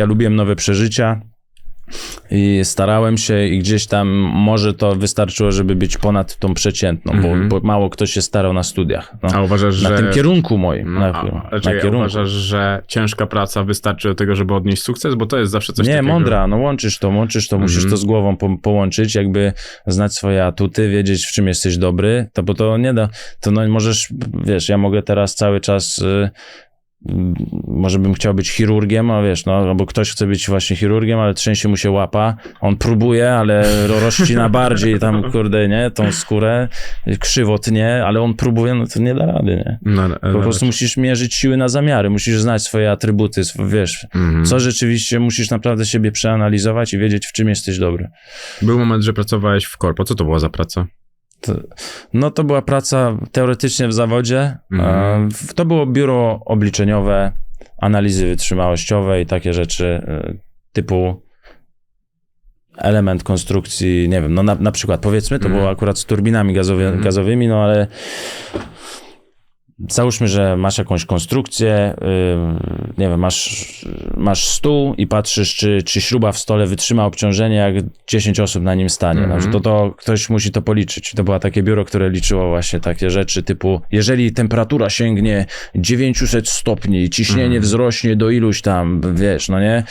Ja lubiłem nowe przeżycia i starałem się i gdzieś tam może to wystarczyło, żeby być ponad tą przeciętną, Mhm. bo, bo mało kto się starał na studiach. No. A uważasz, Na że... tym kierunku moim. No, na, a, na kierunku. uważasz, że ciężka praca wystarczy do tego, żeby odnieść sukces? Bo to jest zawsze coś nie, takiego... mądra, no łączysz to, łączysz to, musisz Mhm. to z głową po, połączyć, jakby znać swoje atuty, wiedzieć w czym jesteś dobry, to bo to nie da, to no możesz, wiesz, ja mogę teraz cały czas, y, może bym chciał być chirurgiem, a wiesz, no, albo ktoś chce być właśnie chirurgiem, ale trzęsie mu się łapa, on próbuje, ale ro- rozcina bardziej tam, kurde, nie, tą skórę, krzywo tnie, ale on próbuje, no to nie da rady, nie. No, no, Po prostu musisz mierzyć siły na zamiary, musisz znać swoje atrybuty, wiesz, Mhm. co rzeczywiście musisz naprawdę siebie przeanalizować i wiedzieć, w czym jesteś dobry. Był moment, że pracowałeś w korpo. Co to była za praca? No to była praca teoretycznie w zawodzie. Mhm. To było biuro obliczeniowe, analizy wytrzymałościowe i takie rzeczy e, typu element konstrukcji, nie wiem, no na, na przykład powiedzmy, to Mhm. było akurat z turbinami gazowy, Mhm. gazowymi, no ale załóżmy, że masz jakąś konstrukcję, yy, nie wiem, masz, masz stół i patrzysz, czy, czy śruba w stole wytrzyma obciążenie, jak 10 osób na nim stanie. Mhm. No, to, to ktoś musi to policzyć. To było takie biuro, które liczyło właśnie takie rzeczy typu, jeżeli temperatura sięgnie 900 stopni, ciśnienie Mhm. wzrośnie do iluś tam, wiesz, no nie?